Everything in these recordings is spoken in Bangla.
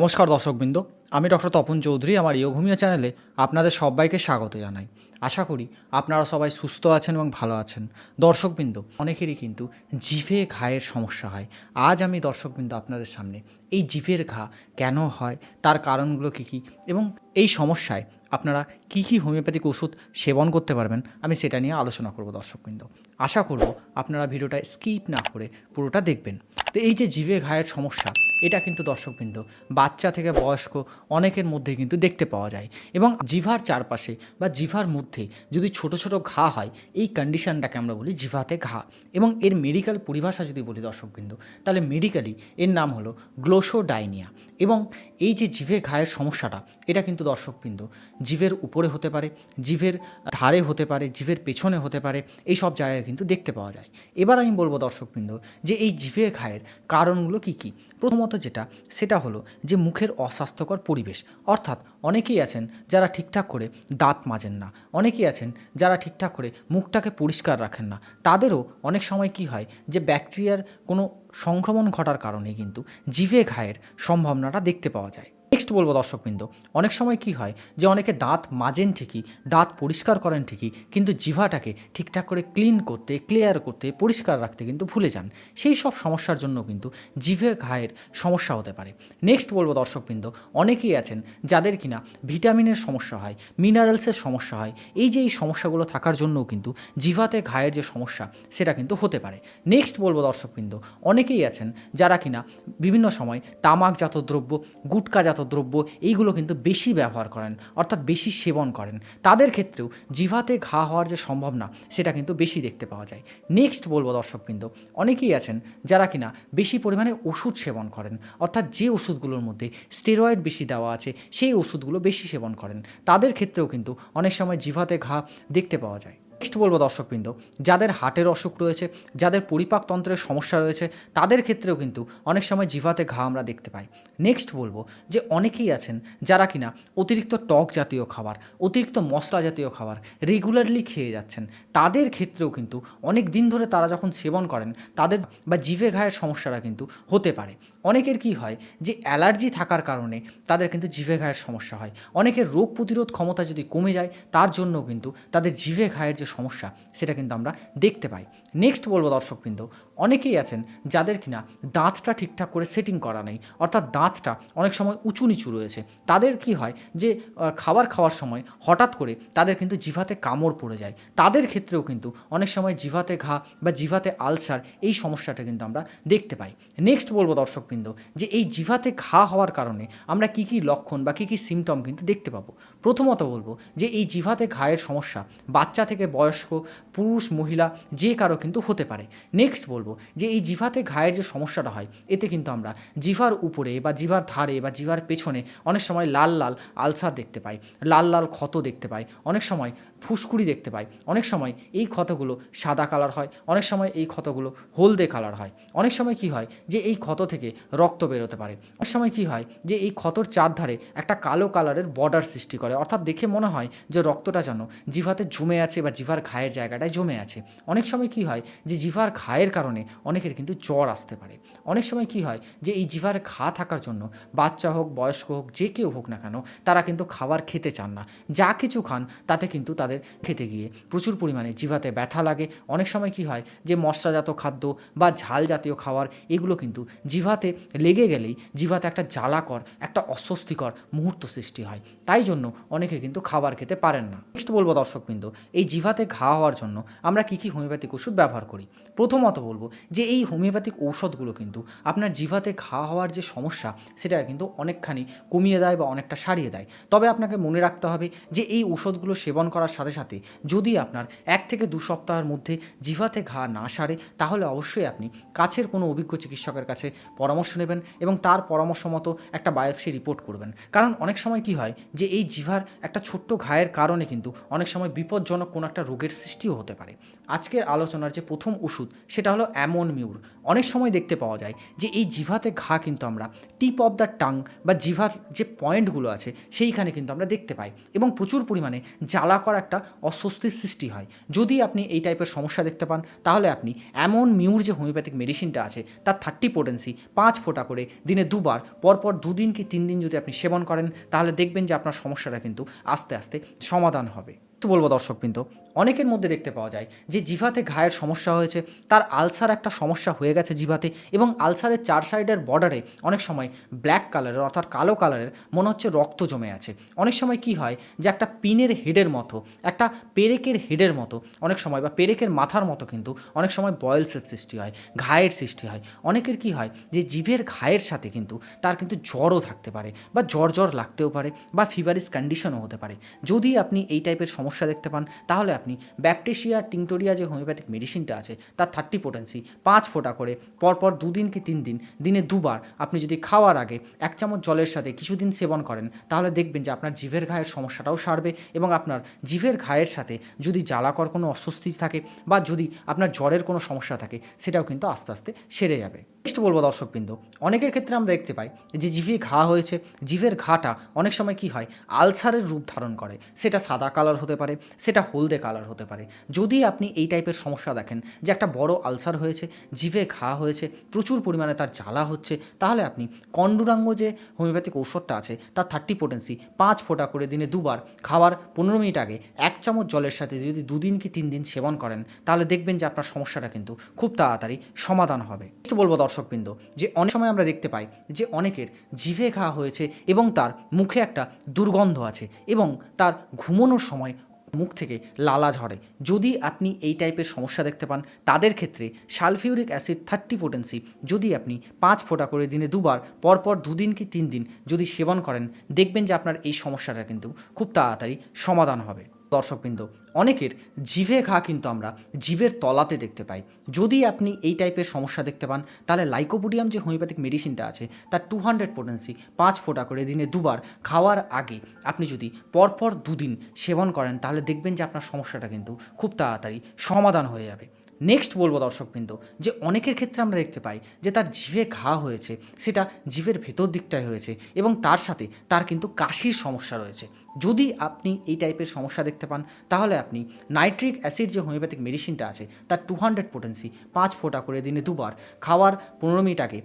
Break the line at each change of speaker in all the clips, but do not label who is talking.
নমস্কার দর্শকবৃন্দ, আমি ডক্টর তপন চৌধুরী, আমার ইয়োঘুমিয়া চ্যানেলে আপনাদের সবাইকে স্বাগত জানাই। আশা করি আপনারা সবাই সুস্থ আছেন এবং ভালো আছেন। দর্শকবৃন্দ, অনেকেরই কিন্তু জিভে ঘায়ের সমস্যা হয়। আজ আমি দর্শকবৃন্দ আপনাদের সামনে এই জিভের ঘা কেন হয়, তার কারণগুলো কী কী এবং এই সমস্যায় আপনারা কী কী হোমিওপ্যাথিক ওষুধ সেবন করতে পারবেন, আমি সেটা নিয়ে আলোচনা করব দর্শকবৃন্দ। আশা করব আপনারা ভিডিওটা স্কিপ না করে পুরোটা দেখবেন। তো এই যে জিভে ঘায়ের সমস্যা এটা কিন্তু দর্শকবৃন্দ, বাচ্চা থেকে বয়স্ক অনেকের মধ্যে কিন্তু দেখতে পাওয়া যায়। এবং জিভার চারপাশে বা জিভার মধ্যে যদি ছোট ছোট ঘা হয়, এই কন্ডিশনটাকে আমরা বলি জিভাতে ঘা। এবং এর মেডিকেল পরিভাষা যদি বলি দর্শকবৃন্দ, তাহলে মেডিকেলি এর নাম হলো গ্লোসোডাইনিয়া এবং এই যে জিভে ঘায়ের সমস্যাটা, এটা কিন্তু দর্শকবৃন্দ জিভের উপরে হতে পারে, জিভের ধারে হতে পারে, জিভের পেছনে হতে পারে, এই সব জায়গায় কিন্তু দেখতে পাওয়া যায়। এবার আমি বলব দর্শকবৃন্দ যে এই জিভে ঘায়ের কারণগুলো কী কী? প্রথমত যেটা, সেটা হলো যে মুখের অস্বাস্থ্যকর পরিবেশ। অর্থাৎ অনেকেই আছেন যারা ঠিকঠাক করে দাঁত মাজেন না। অনেকেই আছেন যারা ঠিকঠাক করে মুখটাকে পরিষ্কার রাখেন না। তাদেরও অনেক সময় কি হয় যে ব্যাকটেরিয়ার কোনো সংক্রমণ ঘটার কারণে কিন্তু জিভে ঘায়ের সম্ভাবনাটা দেখতে পাওয়া যায়। নেক্সট বলব দর্শকবৃন্দ, অনেক সময় কি হয় যে অনেকে দাঁত মাজেন ঠিকই, দাঁত পরিষ্কার করেন ঠিকই, কিন্তু জিভাটাকে ঠিকঠাক করে ক্লিন করতে ক্লিয়ার করতে, পরিষ্কার রাখতে কিন্তু ভুলে যান। সেই সব সমস্যার জন্য কিন্তু জিভে ঘায়ের সমস্যা হতে পারে। নেক্সট বলব দর্শকবৃন্দ, অনেকেই আছেন যাদের কিনা ভিটামিনের সমস্যা হয় মিনারেলসের সমস্যা হয়, এই যে এই সমস্যাগুলো থাকার জন্যও কিন্তু জিভাতে ঘায়ের যে সমস্যা, সেটা কিন্তু হতে পারে। নেক্সট বলব দর্শকবৃন্দ, অনেকেই আছেন যারা কিনা বিভিন্ন সময় তামাকজাত দ্রব্য, গুটকাজাত দ্রব্য এইগুলো কিন্তু বেশি ব্যবহার করেন, অর্থাৎ বেশি সেবন করেন। তাদের ক্ষেত্রেও জিভাতে ঘা হওয়ার যে সম্ভাবনা সেটা কিন্তু বেশি দেখতে পাওয়া যায়। নেক্সট বলব দর্শকবৃন্দ, অনেকেই আছেন যারা কিনা বেশি পরিমাণে ওষুধ সেবন করেন, অর্থাৎ যে ওষুধগুলোর মধ্যে স্টেরয়েড বেশি দেওয়া আছে, সেই ওষুধগুলো বেশি সেবন করেন। তাদের ক্ষেত্রেও কিন্তু অনেক সময় জিভাতে ঘা দেখতে পাওয়া যায়। নেক্সট বলব দর্শকবৃন্দ, যাদের হার্টের অসুখ রয়েছে, যাদের পরিপাকতন্ত্রের সমস্যা রয়েছে, তাদের ক্ষেত্রেও কিন্তু অনেক সময় জিভাতে ঘা আমরা দেখতে পাই। নেক্সট বলব যে অনেকেই আছেন যারা কিনা অতিরিক্ত টক জাতীয় খাবার, অতিরিক্ত মশলা জাতীয় খাবার রেগুলারলি খেয়ে যাচ্ছেন, তাদের ক্ষেত্রেও কিন্তু অনেক দিন ধরে তারা যখন সেবন করেন, তাদের বা জিভে ঘায়ের সমস্যাটা কিন্তু হতে পারে। অনেকের কি হয় যে অ্যালার্জি থাকার কারণে তাদের কিন্তু জিভে ঘায়ের সমস্যা হয়। অনেকের রোগ প্রতিরোধ ক্ষমতা যদি কমে যায়, তার জন্যও কিন্তু তাদের জিভে ঘায়ের যে সমস্যা, সেটা কিন্তু আমরা দেখতে পাই। নেক্সট বলব দর্শকবৃন্দ, অনেকেই আছেন যাদের কিনা দাঁতটা ঠিকঠাক করে সেটিং করা নেই, অর্থাৎ দাঁতটা অনেক সময় উঁচু নিচু রয়েছে। তাদের কি হয় যে খাবার খাওয়ার সময় হঠাৎ করে তাদের কিন্তু জিভাতে কামড় পড়ে যায়। তাদের ক্ষেত্রেও কিন্তু অনেক সময় জিভাতে ঘা বা জিভাতে আলসার এই সমস্যাটা কিন্তু আমরা দেখতে পাই। নেক্সট বলব দর্শকবৃন্দ, যে এই জিভাতে ঘা হওয়ার কারণে আমরা কী কী লক্ষণ বা কী কী সিমটম কিন্তু দেখতে পাবো। প্রথমত বলব যে, এই জিভাতে ঘায়ের সমস্যা বাচ্চা থেকে বয়স্ক, পুরুষ, মহিলা, যে কারও কিন্তু হতে পারে। নেক্সট বলব যে এই জিভাতে ঘায়ের যে সমস্যাটা হয়, এতে কিন্তু আমরা জিভার উপরে বা জিভার ধারে বা জিভার পেছনে অনেক সময় লাল লাল আলসার দেখতে পাই, লাল লাল ক্ষত দেখতে পাই। অনেক সময় ফুসকুড়ি দেখতে পাই। অনেক সময় এই ক্ষতগুলো সাদা কালার হয়, অনেক সময় এই ক্ষতগুলো হলদে কালার হয়। অনেক সময় কি হয় যে এই ক্ষত থেকে রক্ত বেরোতে পারে। অনেক সময় কি হয় যে এই ক্ষতর চারধারে একটা কালো কালারের বর্ডার সৃষ্টি করে। অর্থাৎ দেখে মনে হয় যে রক্তটা যেন জিভাতে জমে আছে বা জিভার ঘায়ের জায়গাটায় জমে আছে। অনেক সময় কি হয় যে জিভার ঘায়ের কারণে অনেকের কিন্তু জ্বর আসতে পারে। অনেক সময় কি হয় যে এই জিভার ঘা থাকার জন্য বাচ্চা হোক, বয়স্ক হোক, যে কেউ হোক না কেন, তারা কিন্তু খাবার খেতে চান না। যা কিছু খান, তাতে কিন্তু তাদের খেতে গিয়ে প্রচুর পরিমাণে জিভাতে ব্যথা লাগে। অনেক সময় কি হয় যে মশলাজাত খাদ্য বা ঝাল জাতীয় খাবার, এগুলো কিন্তু জিভাতে লেগে গেলেই জিভাতে একটা জ্বালাকর, একটা অস্বস্তিকর মুহূর্ত সৃষ্টি হয়। তাই জন্য অনেকে কিন্তু খাবার খেতে পারেন না। নেক্সট বলব দর্শকবৃন্দ, এই জিভাতে ঘা হওয়ার জন্য আমরা কী কী হোমিওপ্যাথিক ওষুধ ব্যবহার করি? প্রথমত বলব যে এই হোমিওপ্যাথিক ঔষধগুলো কিন্তু আপনার জিভাতে ঘা হওয়ার যে সমস্যা, সেটা কিন্তু অনেকখানি কমিয়ে দেয় বা অনেকটা সারিয়ে দেয়। তবে আপনাকে মনে রাখতে হবে যে এই ওষুধগুলো সেবন করার সাথে সাথে সাথে যদি আপনার এক থেকে দু সপ্তাহের মধ্যে জিভাতে ঘা না সারে, তাহলে অবশ্যই আপনি কাছের কোনো অভিজ্ঞ চিকিৎসকের কাছে পরামর্শ নেবেন এবং তার পরামর্শ মতো একটা বায়োপসি রিপোর্ট করবেন। কারণ অনেক সময় কি হয় যে এই জিভার একটা ছোট্ট ঘায়ের কারণে কিন্তু অনেক সময় বিপজ্জনক কোনো একটা রোগের সৃষ্টিও হতে পারে। আজকের আলোচনার যে প্রথম ওষুধ, সেটা হলো অ্যামন মিউর অনেক সময় দেখতে পাওয়া যায় যে এই জিভাতে ঘা কিন্তু আমরা টিপ অফ দ্য টাং বা জিভার যে পয়েন্টগুলো আছে, সেইখানে কিন্তু আমরা দেখতে পাই এবং প্রচুর পরিমাণে জ্বালা করা একটা একটা অস্বস্তির সৃষ্টি হয়। যদি আপনি এই টাইপের সমস্যা দেখতে পান, তাহলে আপনি এমন মিউর যে হোমিওপ্যাথিক মেডিসিনটা আছে, তার থার্টি পোটেন্সি পাঁচ ফোঁটা করে দিনে দুবার, পরপর দুদিন কি তিন দিন যদি আপনি সেবন করেন, তাহলে দেখবেন যে আপনার সমস্যাটা কিন্তু আস্তে আস্তে সমাধান হবে। বলব দর্শকবৃন্দ, অনেকের মধ্যে দেখতে পাওয়া যায় যে জিভাতে ঘায়ের সমস্যা হয়েছে, তার আলসার একটা সমস্যা হয়ে গেছে জিভাতে এবং আলসারের চার সাইডের বর্ডারে অনেক সময় ব্ল্যাক কালারের অর্থাৎ কালো কালারের মনে হচ্ছে রক্ত জমে আছে। অনেক সময় কি হয় যে একটা পিনের হেডের মতো, একটা পেরেকের হেডের মতো, অনেক সময় বা পেরেকের মাথার মতো কিন্তু অনেক সময় বয়েলসের সৃষ্টি হয়, ঘায়ের সৃষ্টি হয়। অনেকের কি হয় যে জিভের ঘায়ের সাথে কিন্তু তার কিন্তু জ্বরও থাকতে পারে বা জ্বর জ্বর লাগতেও পারে বা ফিভারিস কন্ডিশনও হতে পারে। যদি আপনি এই টাইপের সমস্যা দেখতে পান, তাহলে আপনি ব্যাপটেশিয়া, টিংটোরিয়া যে হোমিওপ্যাথিক মেডিসিনটা আছে, তার থার্টি পোটেন্সি পাঁচ ফোঁটা করে, পরপর দুদিন কি তিন দিন, দিনে দুবার আপনি যদি খাওয়ার আগে এক চামচ জলের সাথে কিছুদিন সেবন করেন, তাহলে দেখবেন যে আপনার জিভের ঘায়ের সমস্যাটাও সারবে এবং আপনার জিভের ঘায়ের সাথে যদি জ্বালাকর কোনো অস্বস্তি থাকে বা যদি আপনার জ্বরের কোনো সমস্যা থাকে, সেটাও কিন্তু আস্তে আস্তে সেরে যাবে। নেক্সট বলব দর্শকবৃন্দ, অনেকের ক্ষেত্রে আমরা দেখতে পাই যে জিভে ঘা হয়েছে, জিভের ঘাটা অনেক সময় কি হয়, আলসারের রূপ ধারণ করে, সেটা সাদা কালার হতে পারে, সেটা হলদে কালার হতে পারে। যদি আপনি এই টাইপের সমস্যা দেখেন যে একটা বড় আলসার হয়েছে, জিভে ঘা হয়েছে, প্রচুর পরিমাণে তার জ্বালা হচ্ছে, তাহলে আপনি কন্ডুরাঙ্গ যে হোমিওপ্যাথিক ঔষধটা আছে, তার থার্টি পোটেন্সি পাঁচ ফোঁটা করে দিনে দুবার খাওয়ার পনেরো মিনিট আগে এক চামচ জলের সাথে যদি দুদিন কি তিন দিন সেবন করেন, তাহলে দেখবেন যে আপনার সমস্যাটা কিন্তু খুব তাড়াতাড়ি সমাধান হবে। বলব দর্শকবৃন্দ, যে অনেক সময় আমরা দেখতে পাই যে অনেকের জিভে ঘা হয়েছে এবং তার মুখে একটা দুর্গন্ধ আছে এবং তার ঘুমানোর সময় মুখ থেকে লালা ঝরে। যদি আপনি এই টাইপের সমস্যা দেখতে পান, তাদের ক্ষেত্রে সালফিউরিক অ্যাসিড থার্টি পোটেন্সি, যদি আপনি পাঁচ ফোঁটা করে দিনে দুবার, পরপর দুদিন কি তিন দিন যদি সেবন করেন, দেখবেন যে আপনার এই সমস্যাটা কিন্তু খুব তাড়াতাড়ি সমাধান হবে। দর্শকবৃন্দ, অনেকের জিভে ঘা কিন্তু আমরা জিভের তলাতে দেখতে পাই। যদি আপনি এই টাইপের সমস্যা দেখতে পান, তাহলে লাইকোপোডিয়াম যে হোমিওপ্যাথিক মেডিসিনটা আছে, তার টু হান্ড্রেড পোটেন্সি পাঁচ ফোটা করে দিনে দুবার খাওয়ার আগে আপনি যদি পরপর দুদিন সেবন করেন, তাহলে দেখবেন যে আপনার সমস্যাটা কিন্তু খুব তাড়াতাড়ি সমাধান হয়ে যাবে। নেক্সট বলব দর্শকবৃন্দ, যে অনেকের ক্ষেত্রে আমরা দেখতে পাই যে তার জিভে ঘা হয়েছে, সেটা জিভের ভেতর দিকটায় হয়েছে এবং তার সাথে তার কিন্তু কাশির সমস্যা রয়েছে। যদি আপনি এই টাইপের সমস্যা দেখতে পান, তাহলে আপনি নাইট্রিক অ্যাসিড যে হোমিওপ্যাথিক মেডিসিনটা আছে, তার টু হান্ড্রেড পোটেন্সি পাঁচ ফোঁটা করে দিনে দুবার খাওয়ার পনেরো মিনিট আগে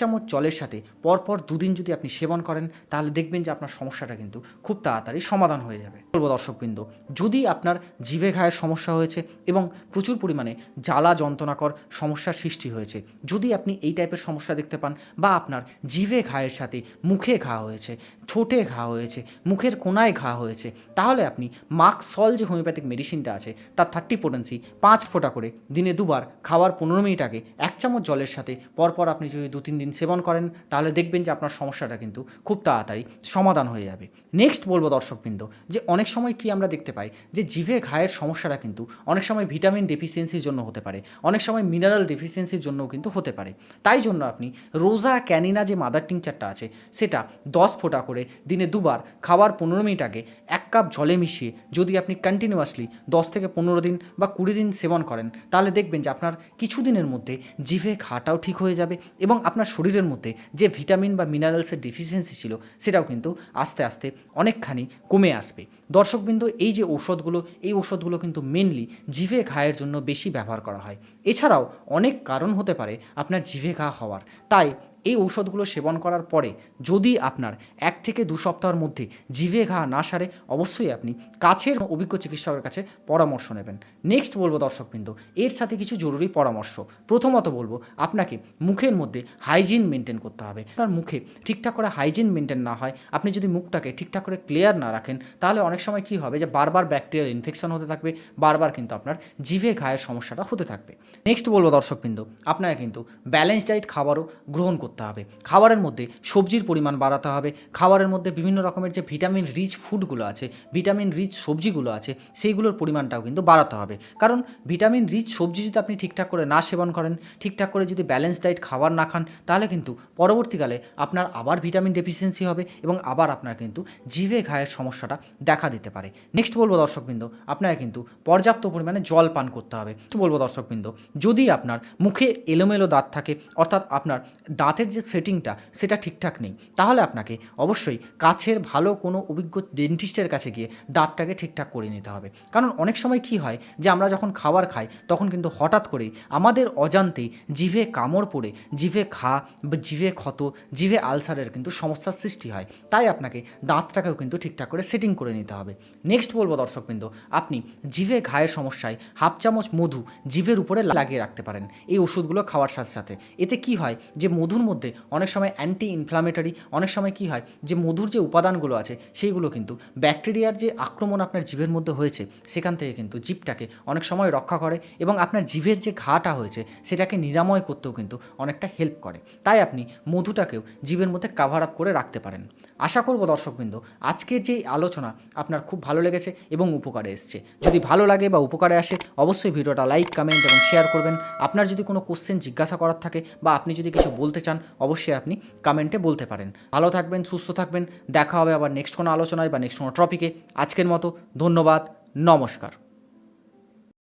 চামচ জলের সাথে পরপর দুদিন যদি আপনি সেবন করেন, তাহলে দেখবেন যে আপনার সমস্যাটা কিন্তু খুব তাড়াতাড়ি সমাধান হয়ে যাবে। বলব দর্শকবৃন্দ, যদি আপনার জিভে ঘায়ের সমস্যা হয়েছে এবং প্রচুর পরিমাণে জ্বালা যন্ত্রণাকর সমস্যার সৃষ্টি হয়েছে, যদি আপনি এই টাইপের সমস্যা দেখতে পান বা আপনার জিভে ঘায়ের সাথে মুখে ঘা হয়েছে, ঠোঁটে ঘা হয়েছে, মুখের কোনায় ঘা হয়েছে, তাহলে আপনি মাক্সল যে হোমিওপ্যাথিক মেডিসিনটা আছে, তার থার্টি পোটেন্সি পাঁচ ফোঁটা করে দিনে দুবার খাওয়ার পনেরো মিনিট আগে এক চামচ জলের সাথে পরপর আপনি যদি দু তিন দিন সেবন করেন, তাহলে দেখবেন যে আপনার সমস্যাটা কিন্তু খুব তাড়াতাড়ি সমাধান হয়ে যাবে। নেক্সট বলব দর্শকবৃন্দ, যে অনেক সময় কি আমরা দেখতে পাই যে জিভে ঘায়ের সমস্যাটা কিন্তু অনেক সময় ভিটামিন ডেফিসিয়েন্সির জন্য হতে পারে, অনেক সময় মিনারেল ডেফিসিয়েন্সির জন্যও কিন্তু হতে পারে। তাই জন্য আপনি রোজা ক্যানিনা যে মাদার টিংচারটা আছে, সেটা দশ ফোঁটা করে দিনে দুবার খাওয়ার পনেরো মিনিট আগে এক কাপ জলে মিশিয়ে যদি আপনি কন্টিনিউয়াসলি দশ থেকে পনেরো দিন বা কুড়ি দিন সেবন করেন, তাহলে দেখবেন যে আপনার কিছু দিনের মধ্যে জিভে ঘাটাও ঠিক হয়ে যাবে এবং আপনার শরীরের মধ্যে যে ভিটামিন বা মিনারেলসের ডিফিসিয়েন্সি ছিল, সেটাও কিন্তু আস্তে আস্তে অনেকখানি কমে আসবে। দর্শকবৃন্দ, এই যে ঔষধগুলো, এই ঔষধগুলো কিন্তু মেনলি জিভে ঘায়ের জন্য বেশি ব্যবহার করা হয়। এছাড়াও অনেক কারণ হতে পারে আপনার জিভে ঘা হওয়ার। তাই এই ঔষধগুলো সেবন করার পরে যদি আপনার এক থেকে দু সপ্তাহের মধ্যে জিভে ঘা না সারে, অবশ্যই আপনি কাছের অভিজ্ঞ চিকিৎসকের কাছে পরামর্শ নেবেন। নেক্সট বলব দর্শকবৃন্দ, এর সাথে কিছু জরুরি পরামর্শ। প্রথমত বলব, আপনাকে মুখের মধ্যে হাইজিন মেনটেন করতে হবে। আপনার মুখে ঠিকঠাক করে হাইজিন মেনটেন না হয়, আপনি যদি মুখটাকে ঠিকঠাক করে ক্লিয়ার না রাখেন, তাহলে অনেক সময় কী হবে যে বারবার ব্যাকটেরিয়াল ইনফেকশন হতে থাকবে, বারবার কিন্তু আপনার জিভে ঘায়ের সমস্যাটা হতে থাকবে। নেক্সট বলব দর্শকবৃন্দ, আপনাকে কিন্তু ব্যালেন্স ডায়েট খাবারও গ্রহণ করতে হবে। খাবারের মধ্যে সবজির পরিমাণ বাড়াতে হবে। খাবারের মধ্যে বিভিন্ন রকমের যে ভিটামিন রিচ ফুডগুলো আছে ভিটামিন রিচ সবজিগুলো আছে, সেইগুলোর পরিমাণটাও কিন্তু বাড়াতে হবে। কারণ ভিটামিন রিচ সবজি যদি আপনি ঠিকঠাক করে না সেবন করেন, ঠিকঠাক করে যদি ব্যালেন্স ডায়েট খাবার না খান, তাহলে কিন্তু পরবর্তীকালে আপনার আবার ভিটামিন ডেফিসিয়েন্সি হবে এবং আবার আপনার কিন্তু জিভে ঘায়ের সমস্যাটা দেখা দিতে পারে। নেক্সট বলব দর্শকবৃন্দ, আপনাকে কিন্তু পর্যাপ্ত পরিমাণে জল পান করতে হবে। বলব দর্শকবৃন্দ, যদি আপনার মুখে এলোমেলো দাঁত থাকে, অর্থাৎ আপনার দাঁতে দাঁতের যে সেটিংটা, সেটা ঠিকঠাক নেই। তাহলে আপনাকে অবশ্যই কাছের ভালো কোনো অভিজ্ঞ ডেন্টিস্টের কাছে গিয়ে দাঁতটাকে ঠিকঠাক করে নিতে হবে। কারণ অনেক সময় কি হয় যে আমরা যখন খাবার খাই, তখন কিন্তু হঠাৎ করেই আমাদের অজান্তেই জিভে কামড় পড়ে, জিভে ঘা, বা জিভে ক্ষত, জিভে আলসারের কিন্তু সমস্যার সৃষ্টি হয়। তাই আপনাকে দাঁতটাকেও কিন্তু ঠিকঠাক করে সেটিং করে নিতে হবে। নেক্সট বলব দর্শকবৃন্দ, আপনি জিভে ঘায়ের সমস্যায় হাফ চামচ মধু জিভের উপরে লাগিয়ে রাখতে পারেন। এই ওষুধগুলো খাওয়ার সাথে সাথে। এতে কি হয় যে মধুর মধ্যে অনেক সময় অ্যান্টি ইনফ্লামেটরি অনেক সময় কি হয় যে মধুর যে উপাদানগুলো আছে, সেইগুলো কিন্তু ব্যাকটেরিয়ার যে আক্রমণ আপনার জিভের মধ্যে হয়েছে, সেখান থেকে কিন্তু জিভটাকে অনেক সময় রক্ষা করে এবং আপনার জিভের যে ঘাটা হয়েছে, সেটাকে নিরাময় করতেও কিন্তু অনেকটা হেল্প করে। তাই আপনি মধুটাকেও জীবের মধ্যে কাভার আপ করে রাখতে পারেন। আশা করব দর্শকবৃন্দ, আজকের যে আলোচনা আপনার খুব ভালো লেগেছে এবং উপকারে এসছে। যদি ভালো লাগে বা উপকারে আসে, অবশ্যই ভিডিওটা লাইক কমেন্ট এবং শেয়ার করবেন। আপনার যদি কোনো কোশ্চেন জিজ্ঞাসা করার থাকে বা আপনি যদি কিছু বলতে চান অবশ্যই আপনি কমেন্টে বলতে পারেন। ভালো থাকবেন, সুস্থ থাকবেন। দেখা হবে আবার নেক্সট কোনো আলোচনায় বা নেক্সট কোনো টপিকে আজকের মতো ধন্যবাদ, নমস্কার।